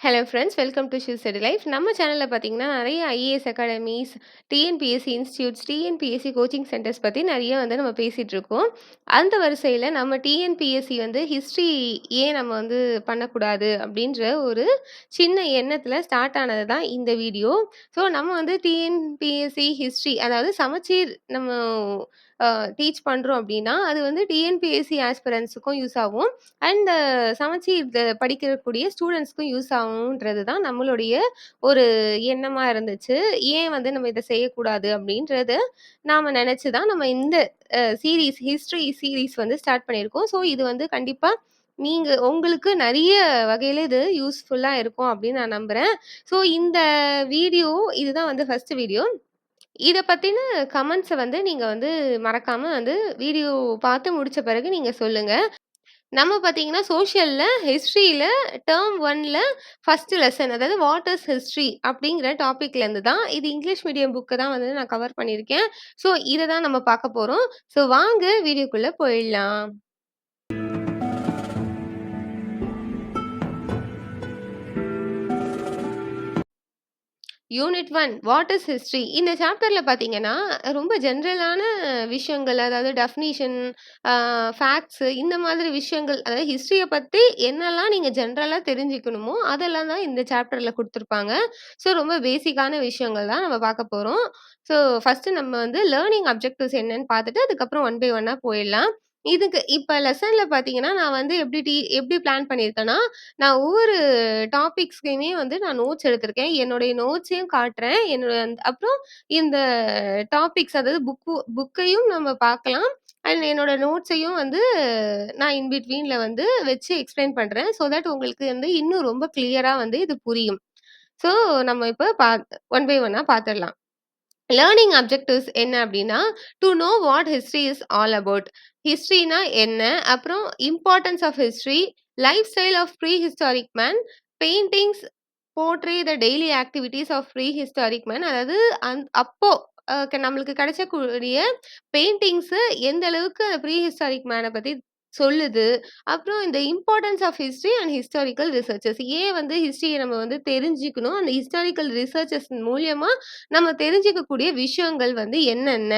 Hello friends welcome to ஷூ செடி life நம்ம சேனலில் பார்த்தீங்கன்னா நிறைய IAS academies TNPSC institutes TNPSC coaching centres பற்றி நிறைய வந்து நம்ம பேசிகிட்ருக்கோம் அந்த வரிசையில் நம்ம டிஎன்பிஎஸ்சி வந்து ஹிஸ்ட்ரி ஏன் நம்ம வந்து பண்ணக்கூடாது அப்படின்ற ஒரு சின்ன எண்ணத்தில் ஸ்டார்ட் ஆனது தான் இந்த வீடியோ ஸோ நம்ம வந்து டிஎன்பிஎஸ்சி ஹிஸ்ட்ரி அதாவது சமச்சீர் நம்ம டீச் பண்ணுறோம் அப்படின்னா அது வந்து டிஎன்பிஎஸ்சி ஆஸ்பிரன்ஸுக்கும் யூஸ் ஆகும் அண்ட் சமச்சீர் படிக்கக்கூடிய ஸ்டூடெண்ட்ஸ்க்கும் யூஸ் ஆகுன்றது தான் நம்மளுடைய ஒரு எண்ணமாக இருந்துச்சு. ஏன் வந்து நம்ம இதை செய்யக்கூடாது அப்படின்றது நாம் நினச்சி தான் நம்ம இந்த சீரீஸ் சீரிஸ் ஹிஸ்ட்ரி சீரிஸ் வந்து ஸ்டார்ட் பண்ணியிருக்கோம். ஸோ இது வந்து கண்டிப்பாக நீங்கள் உங்களுக்கு நிறைய வகையில் இது யூஸ்ஃபுல்லாக இருக்கும் அப்படின்னு நான் நம்புகிறேன் ஸோ இந்த வீடியோ இதுதான் வந்து ஃபஸ்ட்டு வீடியோ. இதை பற்றின கமெண்ட்ஸை வந்து நீங்கள் வந்து மறக்காமல் வந்து வீடியோ பார்த்து முடித்த பிறகு நீங்கள் சொல்லுங்கள் நம்ம பார்த்தீங்கன்னா, சோஷியலில் ஹிஸ்ட்ரியில் டேர்ம் ஒனில் ஃபஸ்ட்டு லெசன் அதாவது வாட் இஸ் ஹிஸ்ட்ரி அப்படிங்கிற டாப்பிக்லேருந்து தான் இது இங்கிலீஷ் மீடியம் புக்கு தான் வந்து நான் கவர் பண்ணியிருக்கேன். ஸோ இதை தான் நம்ம பார்க்க போகிறோம் ஸோ வாங்க வீடியோக்குள்ளே போயிடலாம். Unit one what is history? இந்த சாப்டரில் பார்த்தீங்கன்னா, ரொம்ப ஜென்ரலான விஷயங்கள் அதாவது டெஃபினிஷன், ஃபேக்ட்ஸு இந்த மாதிரி விஷயங்கள் அதாவது ஹிஸ்ட்ரியை பற்றி என்னெல்லாம் நீங்கள் ஜென்ரலாக தெரிஞ்சுக்கணுமோ, அதெல்லாம் தான் இந்த சாப்டரில் கொடுத்துருப்பாங்க ஸோ ரொம்ப பேசிக்கான விஷயங்கள் தான் நம்ம பார்க்க போகிறோம் ஸோ ஃபர்ஸ்ட்டு நம்ம வந்து லேர்னிங் அப்ஜெக்டிவ்ஸ் என்னன்னு பார்த்துட்டு, அதுக்கப்புறம் ஒன் பை ஒன்னாக போயிடலாம். இதுக்கு இப்ப லெசன்ல பார்த்தீங்கன்னா, நான் வந்து எப்படி டி எப்படி பிளான் பண்ணியிருக்கேன்னா, நான் ஒவ்வொரு டாபிக்ஸ்க்குமே வந்து நான் நோட்ஸ் எடுத்திருக்கேன். என்னுடைய நோட்ஸையும் காட்டுறேன். என்னோட அப்புறம் இந்த டாபிக்ஸ் அதாவது புக்கு புக்கையும் நம்ம பார்க்கலாம். அண்ட் என்னோட நோட்ஸையும் வந்து நான் இன் பிட்வீன்ல வந்து வச்சு எக்ஸ்பிளைன் பண்றேன். ஸோ தட் உங்களுக்கு வந்து இன்னும் ரொம்ப கிளியரா வந்து இது புரியும். ஸோ நம்ம இப்ப பாத் ஒன் பை ஒன்னாக பார்த்துடலாம். லேர்னிங் அப்ஜெக்டிவ்ஸ் என்ன அப்படின்னா, to know what history is all about. ஹிஸ்ட்ரினா என்ன? அப்புறம் importance of history, lifestyle of prehistoric man, paintings portray the daily activities of prehistoric man. அதாவது அந் அப்போ நம்மளுக்கு கிடைச்சக்கூடிய பெயிண்டிங்ஸு எந்த அளவுக்கு ப்ரீ ஹிஸ்டாரிக் மேனை பற்றி சொல்லுது. அப்புறம் இந்த importance of history and historical researches. ஏன் வந்து ஹிஸ்ட்ரியை நம்ம வந்து தெரிஞ்சுக்கணும்? அந்த ஹிஸ்டாரிக்கல் ரிசர்ச்சஸ் மூலியமா நம்ம தெரிஞ்சுக்கக்கூடிய விஷயங்கள் வந்து என்னென்ன?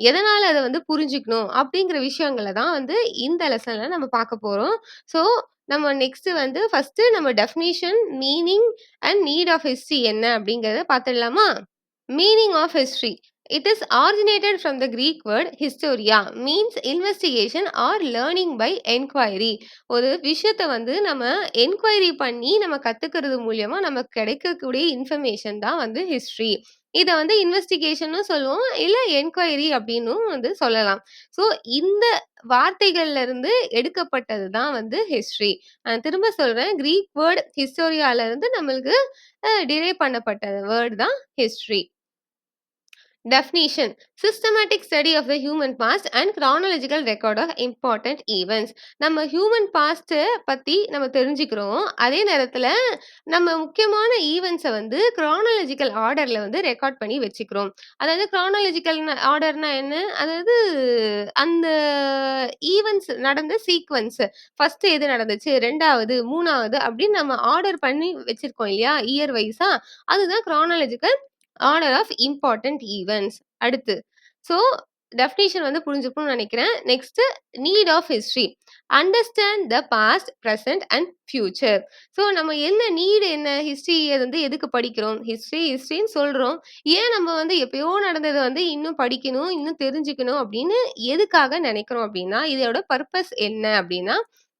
எதனால் அதை வந்து புரிஞ்சுக்கணும்? அப்படிங்கிற விஷயங்கள தான் வந்து இந்த லெசனில் நம்ம பார்க்க போகிறோம் ஸோ நம்ம நெக்ஸ்ட் வந்து ஃபஸ்ட்டு நம்ம definition, meaning and need of history என்ன அப்படிங்கிறத பார்த்துடலாமா? Meaning of history. It is originated from the Greek word historia means investigation or learning by enquiry ஒரு விஷயத்த வந்து நம்ம என்கொயரி பண்ணி நம்ம கத்துக்கிறது மூலியமா நமக்கு கிடைக்கக்கூடிய இன்ஃபர்மேஷன் தான் வந்து ஹிஸ்ட்ரி. இத வந்து இன்வெஸ்டிகேஷன்னும் சொல்லுவோம். இல்ல என்கொயரி அப்படின்னும் வந்து சொல்லலாம். ஸோ இந்த வார்த்தைகள்ல இருந்து எடுக்கப்பட்டது தான் வந்து ஹிஸ்ட்ரி. நான் திரும்ப சொல்றேன். கிரீக் வேர்ட் ஹிஸ்டோரியால இருந்து நம்மளுக்கு டிரைவ் பண்ணப்பட்ட வேர்ட் தான் history. Definition systematic study of the human past and chronological record of important events. நம்ம ஹியூமன் பாஸ்ட்டு பற்றி நம்ம தெரிஞ்சுக்கிறோம். அதே நேரத்தில் நம்ம முக்கியமான ஈவெண்ட்ஸை வந்து கிரானாலஜிக்கல் ஆர்டரில் வந்து ரெக்கார்ட் பண்ணி வச்சுக்கிறோம். அதாவது கிரானாலஜிக்கல் ஆர்டர்னா என்ன? அதாவது அந்த ஈவெண்ட்ஸ் நடந்த சீக்வன்ஸ் ஃபஸ்ட்டு எது நடந்துச்சு? 2வது, 3வது அப்படின்னு நம்ம ஆர்டர் பண்ணி வச்சுருக்கோம் இல்லையா? இயர் வைஸாக அதுதான் chronological order of important events. அடுத்து ஸோ டெஃபினேஷன் வந்து புரிஞ்சுக்கணும்னு நினைக்கிறேன் next need of history. Understand the past, present and future. So நம்ம என்ன நீட் என்ன? ஹிஸ்ட்ரி வந்து எதுக்கு படிக்கிறோம்? ஹிஸ்ட்ரி ஹிஸ்ட்ரின்னு சொல்கிறோம் ஏன் நம்ம வந்து எப்பயோ நடந்தது வந்து இன்னும் படிக்கணும், இன்னும் தெரிஞ்சுக்கணும் அப்படின்னு எதுக்காக நினைக்கிறோம் அப்படின்னா, இதோட பர்பஸ் என்ன அப்படின்னா,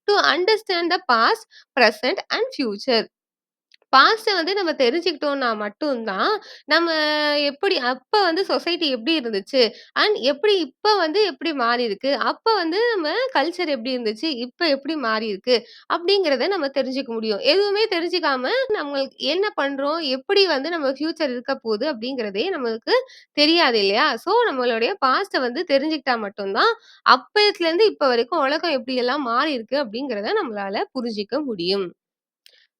to understand the past, present and future. பாஸ்ட்டை வந்து நம்ம தெரிஞ்சுக்கிட்டோம்னா மட்டும்தான் நம்ம எப்படி அப்போ வந்து சொசைட்டி எப்படி இருந்துச்சு? அண்ட் எப்படி இப்போ வந்து எப்படி மாறியிருக்கு? அப்போ வந்து நம்ம கல்ச்சர் எப்படி இருந்துச்சு? இப்போ எப்படி மாறியிருக்கு? அப்படிங்கிறத நம்ம தெரிஞ்சுக்க முடியும். எதுவுமே தெரிஞ்சுக்காம நம்மளுக்கு என்ன பண்றோம்? எப்படி வந்து நம்ம ஃபியூச்சர் இருக்க போகுது? அப்படிங்கிறதே நம்மளுக்கு தெரியாது இல்லையா? ஸோ நம்மளுடைய பாஸ்ட்டை வந்து தெரிஞ்சுக்கிட்டா மட்டும்தான் தான், இப்போ வரைக்கும் உலகம் எப்படியெல்லாம் மாறியிருக்கு? அப்படிங்கிறத நம்மளால புரிஞ்சுக்க முடியும்.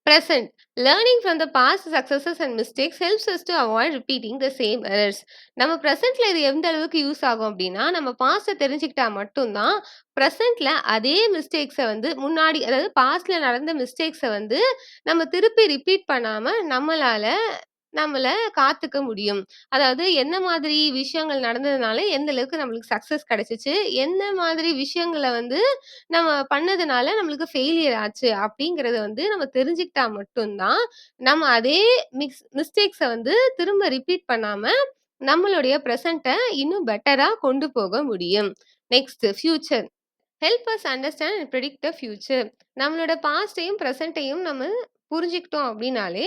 Present. Learning from the past successes and mistakes helps us to avoid repeating the same errors. நம்ம ப்ரெசென்ட்ல இது எந்த அளவுக்கு யூஸ் ஆகும் அப்படின்னா நம்ம பாஸ்ட்டை தெரிஞ்சுக்கிட்டா மட்டும்தான் ப்ரெசென்ட்ல அதே மிஸ்டேக்ஸை வந்து முன்னாடி அதாவது பாஸ்ட்ல நடந்த மிஸ்டேக்ஸை வந்து நம்ம திருப்பி ரிப்பீட் பண்ணாம நம்மளால நம்மள காத்துக்க முடியும். அதாவது என்ன மாதிரி விஷயங்கள் நடந்ததுனால எந்த அளவுக்கு நம்மளுக்கு சக்சஸ் கிடைச்சுச்சு, என்ன மாதிரி விஷயங்கள வந்து நம்ம பண்ணதுனால நம்மளுக்கு ஃபெயிலியர் ஆச்சு அப்படிங்கிறத வந்து நம்ம தெரிஞ்சுக்கிட்டா மட்டும் தான், நம்ம அதே மிக்ஸ் மிஸ்டேக்ஸ வந்து திரும்ப ரிப்பீட் பண்ணாம, நம்மளுடைய பிரசன்ட்ட இன்னும் பெட்டரா கொண்டு போக முடியும். Next future. Help us understand and predict the future. நம்மளோட பாஸ்ட்டையும், பிரசன்ட்டையும் நம்ம புரிஞ்சுக்கிட்டோம் அப்படின்னாலே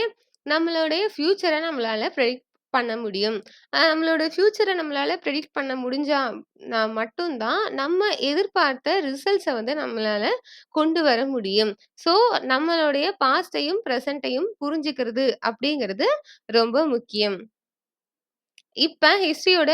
நம்மளுடைய ஃப்யூச்சரை நம்மளால ப்ரெடிக்ட் பண்ண முடியும். நம்மளோட ஃப்யூச்சரை நம்மளால ப்ரெடிக்ட் பண்ண முடிஞ்சா நான் மட்டும்தான் நம்ம எதிர்பார்த்த ரிசல்ட்ஸை வந்து நம்மளால கொண்டு வர முடியும். ஸோ, நம்மளுடைய பாஸ்ட்டையும், ப்ரெசண்ட்டையும் புரிஞ்சுக்கிறது அப்படிங்கிறது ரொம்ப முக்கியம். இப்போ ஹிஸ்ட்ரியோட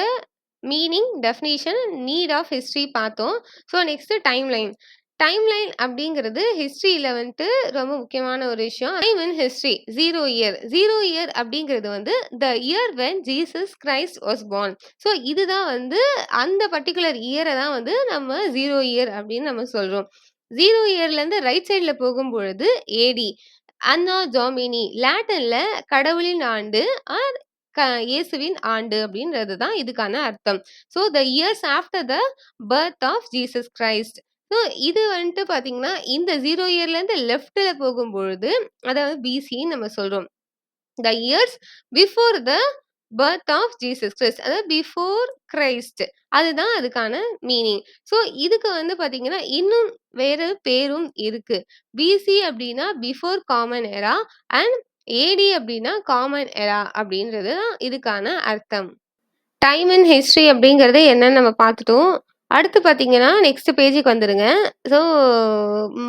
meaning, definition, need of history பார்த்தோம். So, next timeline. டைம்லைன் அப்படிங்கிறது ஹிஸ்ட்ரியில் வந்துட்டு ரொம்ப முக்கியமான ஒரு விஷயம். Time in history zero year. Zero year அப்படிங்கிறது வந்து the year when Jesus Christ was born. So, இதுதான் வந்து அந்த பர்ட்டிகுலர் இயரை தான் வந்து நம்ம ஜீரோ இயர் அப்படின்னு நம்ம சொல்கிறோம் ஜீரோ இயர்லேருந்து ரைட் சைடில் போகும்பொழுது ஏடி. அன்னா ஜாமினி லேட்டனில் கடவுளின் ஆண்டு ஆர் க இயேசுவின் ஆண்டு அப்படின்றது தான் இதுக்கான அர்த்தம். So, the years after the birth of Jesus Christ. So, இது வந்துட்டு பார்த்தீங்கன்னா, இந்த ஜீரோ இயர்லேருந்து லெஃப்டில் போகும்பொழுது, அதாவது பிசின்னு நம்ம சொல்கிறோம் the years before the birth of Jesus Christ. அதாவது பிஃபோர் கிரைஸ்ட். அதுதான் அதுக்கான மீனிங். ஸோ, இதுக்கு வந்து பார்த்தீங்கன்னா, இன்னும் வேறு பேரும் இருக்கு. பிசி அப்படின்னா before common era and AD அப்படின்னா காமன் எரா அப்படின்றது தான் இதுக்கான அர்த்தம். டைம் இன் ஹிஸ்ட்ரி அப்படிங்கிறது என்னன்னு நம்ம பார்த்துட்டோம். அடுத்து பார்த்தீங்கன்னா, நெக்ஸ்ட் பேஜுக்கு வந்துருங்க. ஸோ,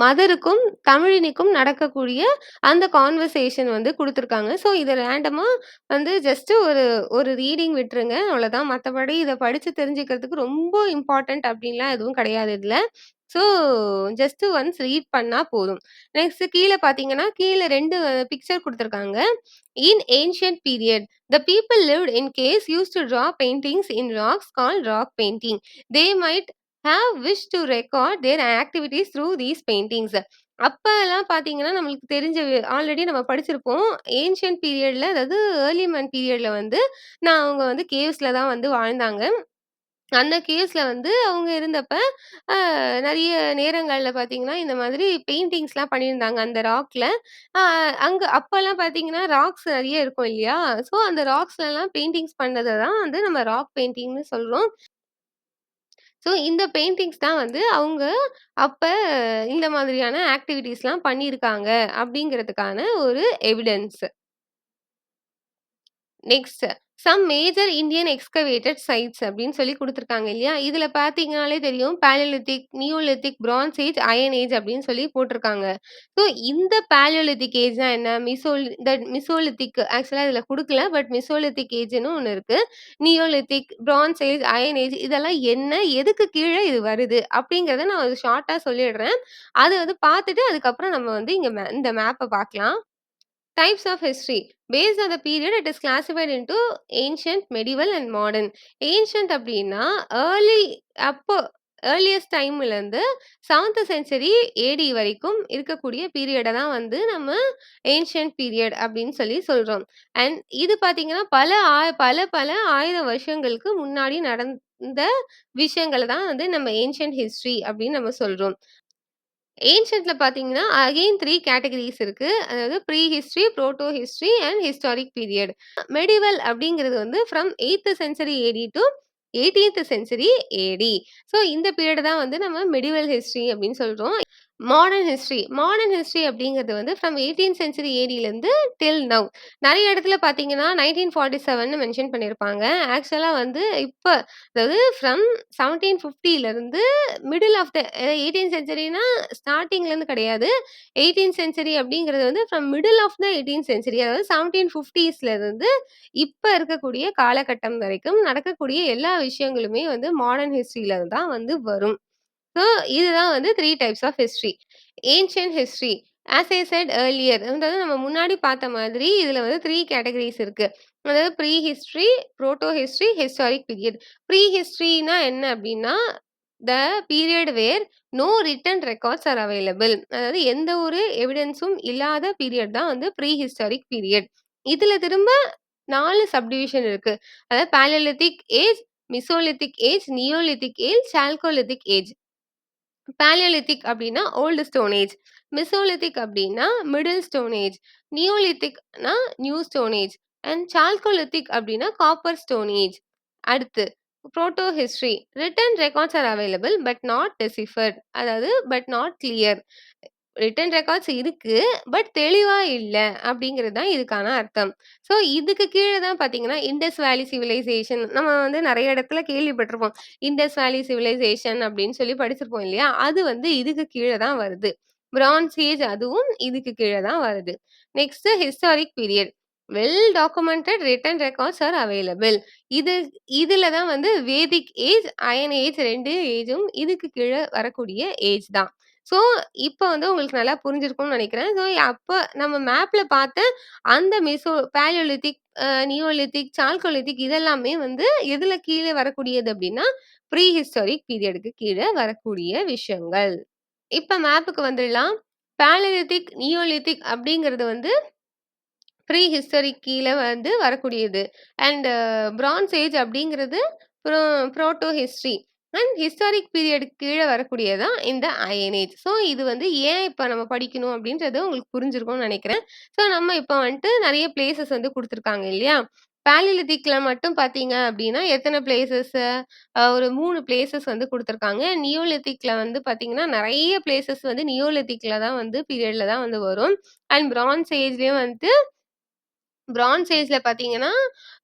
மதருக்கும், தமிழினிக்கும் நடக்கக்கூடிய அந்த கான்வர்சேஷன் வந்து குடுத்துருக்காங்க. ஸோ, இத ரேண்டமா வந்து ஜஸ்ட் ஒரு ஒரு ரீடிங் விட்டுருங்க. அவ்வளோதான். மத்தபடி இத படிச்சு தெரிஞ்சுக்கிறதுக்கு ரொம்ப இம்பார்ட்டன்ட் அப்டின்லாம் எதுவும் கிடையாது இதுல. ஸோ, ஜஸ்ட் ஒன்ஸ் ரீட் பண்ணால் போதும். நெக்ஸ்ட் கீழே பார்த்தீங்கன்னா, கீழே ரெண்டு பிக்சர் கொடுத்துருக்காங்க in ancient period, the people lived in caves use to draw paintings in rocks call rock painting. They might have wish to record their activities through these paintings. அப்போல்லாம் பார்த்தீங்கன்னா, நம்மளுக்கு தெரிஞ்ச ஆல்ரெடி நம்ம படிச்சிருப்போம். ஏன்ஷியன்ட் பீரியடில் அதாவது early man பீரியடில் வந்து நான் அவங்க வந்து கேவ்ஸில் தான் வந்து வாழ்ந்தாங்க. அந்த கேவ்ஸ்ல வந்து அவங்க இருந்தப்ப, அ நெறைய நேரங்கள்ல பார்த்தீங்கன்னா, இந்த மாதிரி பெயிண்டிங்ஸ்லாம் பண்ணியிருந்தாங்க அந்த ராக்ல. அ அங்க அப்பலாம் பார்த்தீங்கன்னா, ராக்ஸ் நெறைய இருக்கும் இல்லையா? ஸோ, அந்த ராக்ஸ்லலாம் பெயிண்டிங்ஸ் பண்ணத தான் வந்து நம்ம ராக் பெயிண்டிங்ன்னு சொல்றோம். ஸோ, இந்த பெயிண்டிங்ஸ் தான் வந்து அவங்க அப்ப இந்த மாதிரியான ஆக்டிவிட்டீஸ்லாம் பண்ணியிருக்காங்க அப்படிங்கிறதுக்கான ஒரு evidence. Next some major Indian excavated sites அப்படின்னு சொல்லி கொடுத்துருக்காங்க இல்லையா? இதுல பார்த்தீங்கனாலே தெரியும். Palaeolithic neolithic, bronze age, iron age அப்படின்னு சொல்லி போட்டிருக்காங்க ஸோ, இந்த பாலியோலித்திக் ஏஜ்னா என்ன? மிசோல் இந்த மிசோலித்திக் ஆக்சுவலா இதுல கொடுக்கல பட் மிசோலித்திக் ஏஜ்னு ஒன்று இருக்கு. Neolithic, bronze age, iron age இதெல்லாம் என்ன? எதுக்கு கீழே இது வருது? அப்படிங்கிறத நான் ஒரு ஷார்ட்டா சொல்லிடுறேன். அத வந்து பார்த்துட்டு அதுக்கப்புறம் நம்ம வந்து இங்க இந்த மேப்ப பார்க்கலாம். Types of history base on the period it is classified into ancient, medieval and modern. Ancient அப்படின்னா ஏர்லி அப்போ ஏர்லியஸ்ட் டைம்லேருந்து செவன்த் செஞ்சுரி ஏடி வரைக்கும் இருக்கக்கூடிய பீரியடை தான் வந்து நம்ம ஏன்ஷியன்ட் பீரியட் அப்படின்னு சொல்லி சொல்கிறோம் அண்ட் இது பார்த்தீங்கன்னா, பல ஆ பல பல ஆயிரம் வருஷங்களுக்கு முன்னாடி நடந்த விஷயங்களை தான் வந்து நம்ம ஏன்ஷியன்ட் ஹிஸ்ட்ரி அப்படின்னு நம்ம சொல்கிறோம் ஏன்ஷியன்ட்ல பார்த்தீங்கன்னா, அகைன் 3 கேட்டகரிஸ் இருக்கு. அதாவது prehistory, protohistory and historic period. Medieval அப்படிங்கிறது வந்து ஃப்ரம் 8த் செஞ்சுரி ஏடி டூ 18த் செஞ்சுரி ஏடி. ஸோ, இந்த பீரியட் தான் வந்து நம்ம மெடிவல் ஹிஸ்டரி அப்படின்னு சொல்றோம். மாடர்ன் ஹிஸ்ட்ரி மாடர்ன் ஹிஸ்ட்ரி அப்படிங்கிறது வந்து ஃப்ரம் 18த் செஞ்சுரி ஏடிலேருந்து டில் நவ். நிறைய இடத்துல பார்த்தீங்கன்னா, 1947ன்னு மென்ஷன் பண்ணியிருப்பாங்க. ஆக்சுவலாக வந்து இப்போ அதாவது ஃப்ரம் 1750லேருந்து மிடில் ஆஃப் த எயிட்டீன் சென்ச்சுரினா ஸ்டார்டிங்லேருந்து கிடையாது. 18த் செஞ்சுரி அப்படிங்கிறது வந்து ஃப்ரம் மிடில் ஆஃப் த 18த் செஞ்சுரி அதாவது சவன்டீன் ஃபிஃப்டிஸ்லேருந்து இப்போ இருக்கக்கூடிய காலகட்டம் வரைக்கும் நடக்கக்கூடிய எல்லா விஷயங்களுமே வந்து மாடர்ன் ஹிஸ்ட்ரியில தான் வந்து வரும். ஸோ, இதுதான் வந்து 3 types of history ancient history as I said earlier அதாவது நம்ம முன்னாடி பார்த்த மாதிரி இதில வந்து 3 கேட்டகரீஸ் இருக்கு. அதாவது prehistory, protohistory, historic period. ப்ரீ ஹிஸ்டரினா என்ன அப்டின்னா, the period where no written records are available. அதாவது எந்த ஒரு எவிடன்ஸும் இல்லாத பீரியட் தான் வந்து ப்ரீ ஹிஸ்டாரிக் பீரியட். இதில் திரும்ப 4 சப்டிவிஷன் இருக்கு. அதாவது palaeolithic age, mesolithic age, neolithic age, chalcolithic age. Palaeolithic அப்படின்னா ஓல்டு ஸ்டோன் ஏஜ். அப்படின்னா middle stone age. நியோலித்திக்னா new stone age. And chalcolithic அப்படின்னா காப்பர் ஸ்டோன் ஏஜ். அடுத்து protohistory written records are available but not deciphered. அதாவது but not clear. Written records இருக்கு. But தெளிவா இல்ல அப்படிங்கிறது தான் இதுக்கான அர்த்தம். ஸோ இதுக்கு கீழ தான் பார்த்தீங்கன்னா, இண்டஸ் வேலி சிவிலைசேஷன் நம்ம வந்து நெறைய இடத்துல கேள்விப்பட்டிருப்போம். இண்டஸ் வேலி சிவிலைசேஷன் அப்படின்னு சொல்லி படிச்சிருப்போம் இல்லையா? அது வந்து இதுக்கு கீழ தான் வருது. பிரான்ஸ் ஏஜ் அதுவும் இதுக்கு கீழ தான் வருது. Next historic period. Well documented written records are available. இது இதுல தான் வந்து வேதிக் ஏஜ், அயன் ஏஜ் 2 ஏஜும் இதுக்கு கீழ வரக்கூடிய ஏஜ் தான். ஸோ இப்ப வந்து உங்களுக்கு நல்லா புரிஞ்சிருக்கும்னு நெனைக்கிறேன். ஸோ அப்ப நம்ம மேப்ல பார்த்த அந்த meso palaeolithic uh neolithic, chalcolithic இதெல்லாமே வந்து எதுல கீழ வரக்கூடியது அப்டின்னா, ப்ரீ ஹிஸ்டாரிக் பீரியடுக்கு கீழ வரக்கூடிய விஷயங்கள். இப்ப மேப்புக்கு வந்துடலாம். பாலியோலித்திக், நியோலித்திக் அப்டிங்கிறது வந்து ப்ரீ ஹிஸ்டரிக் கீழ வந்து வரக்கூடியது. அண்ட் பிரான்ஸ் ஏஜ் அப்டிங்கிறது pro protohistory. And historic பீரியடுக்கு கீழே வரக்கூடியதான் இந்த அயன் ஏஜ். ஸோ இது வந்து ஏன் இப்போ நம்ம படிக்கணும் அப்படின்றது உங்களுக்கு புரிஞ்சிருக்கும்னு நினைக்கிறேன் ஸோ நம்ம இப்போ வந்துட்டு நிறைய பிளேசஸ் வந்து கொடுத்துருக்காங்க இல்லையா? பேலிலித்திக்கில் மட்டும் பார்த்தீங்க அப்படின்னா எத்தனை பிளேஸஸ் ஒரு மூணு பிளேசஸ் வந்து கொடுத்துருக்காங்க நியோலித்திக்கில் வந்து பார்த்தீங்கன்னா, நிறைய பிளேசஸ் வந்து நியோலித்திக்கில் தான் வந்து பீரியடில் தான் வந்து வரும். அண்ட் பிரான்ஸ் ஏஜ்லேயும் வந்து பிரான்ஸ் ஏஜ்ல பார்த்தீங்கன்னா,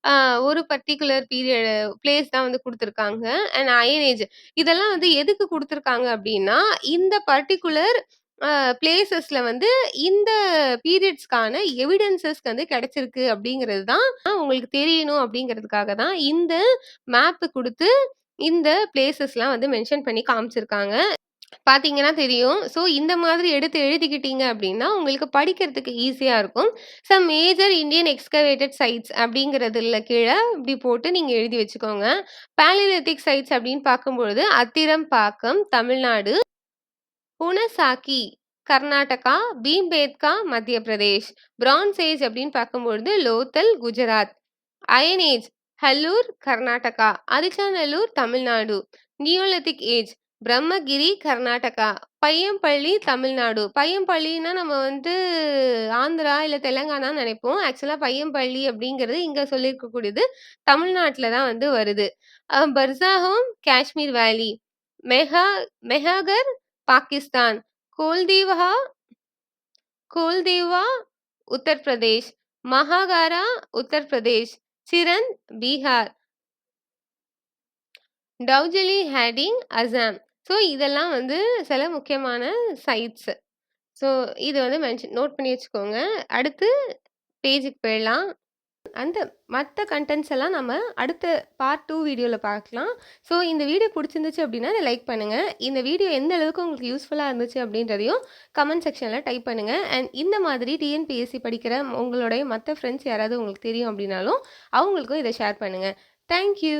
அ ஒரு பர்ட்டிகுலர் பீரியட் பிளேஸ் தான் வந்து குடுத்துருக்காங்க. And iron age. இதெல்லாம் வந்து எதுக்கு குடுத்துருக்காங்க அப்டின்னா, இந்த பர்ட்டிகுலர் அ வந்து இந்த பீரியட்ஸ்க்கான எவிடன்ஸஸ் வந்து கிடைச்சிருக்கு அப்டிங்கிறது தான் உங்களுக்கு தெரியணும் அப்டிங்கிறதுக்காக தான் இந்த மேப் குடுத்து இந்த பிளேசஸ்லாம் வந்து மென்ஷன் பண்ணி காமிச்சிருக்காங்க. பார்த்தீங்கன்னா தெரியும். ஸோ இந்த மாதிரி எடுத்து எழுதிக்கிட்டீங்க அப்படின்னா உங்களுக்கு படிக்கிறதுக்கு ஈஸியா இருக்கும். Some major Indian excavated sites அப்படிங்கிறதுல கீழ இப்படி போட்டு நீங்க எழுதி வச்சுக்கோங்க. பாலியோலித்திக் சைட்ஸ் அப்படின்னு பார்க்கும்பொழுது, அத்திரம்பாக்கம், தமிழ்நாடு. புனசாக்கி, கர்நாடகா. பீம்பேத்கா, மத்திய பிரதேஷ். பிரான்ஸ் ஏஜ் அப்படின்னு பார்க்கும்பொழுது, Lothal, Gujarat. Iron age Hallur, Karnataka. Adichanallur, Tamil Nadu. Neolithic age Brahmagiri, Karnataka. Paiyampalli, Tamil Nadu. பையம்பள்ளின்னா நம்ம வந்து ஆந்திரா இல்ல தெலுங்கானான்னு நினைப்போம் ஆக்சுவலா பையம்பள்ளி அப்படிங்கிறது இங்க சொல்லியிருக்கக்கூடியது தமிழ்நாட்டில் தான் வந்து வருது. அ பர்சாஹோம், காஷ்மீர் வேலி. மெஹா மெஹாகர், பாகிஸ்தான். கோல்தீவா கோல்தீவா, உத்தரப்பிரதேஷ். மகாகாரா, உத்தரப்பிரதேஷ். சிரந்த், பீகார். டவுஜலி ஹேடிங், அசாம். ஸோ இதெல்லாம் வந்து சில முக்கியமான சைட்ஸ். ஸோ இது வந்து மென்ஷன் நோட் பண்ணி வச்சுக்கோங்க. அடுத்து பேஜுக்கு போயிடலாம். அந்த மத்த கன்டென்ட்ஸ் எல்லாம் நம்ம அடுத்த பார்ட் 2 வீடியோல பார்க்கலாம். ஸோ இந்த வீடியோ புடிச்சிருந்துச்சு அப்டின்னா, அத லைக் பண்ணுங்க. இந்த வீடியோ எந்த அளவுக்கு உங்களுக்கு யூஸ்ஃபுல்லா இருந்துச்சு அப்டின்றதையும் கமெண்ட் செக்ஷன்ல டைப் பண்ணுங்க. அண்ட் இந்த மாதிரி டிஎன்பிஎஸ்சி படிக்கிற உங்களுடைய மத்த ஃப்ரெண்ட்ஸ் யாராவது உங்களுக்கு தெரியும் அப்டின்னாலும், அவங்களுக்கும் இத ஷேர் பண்ணுங்க. Thank you.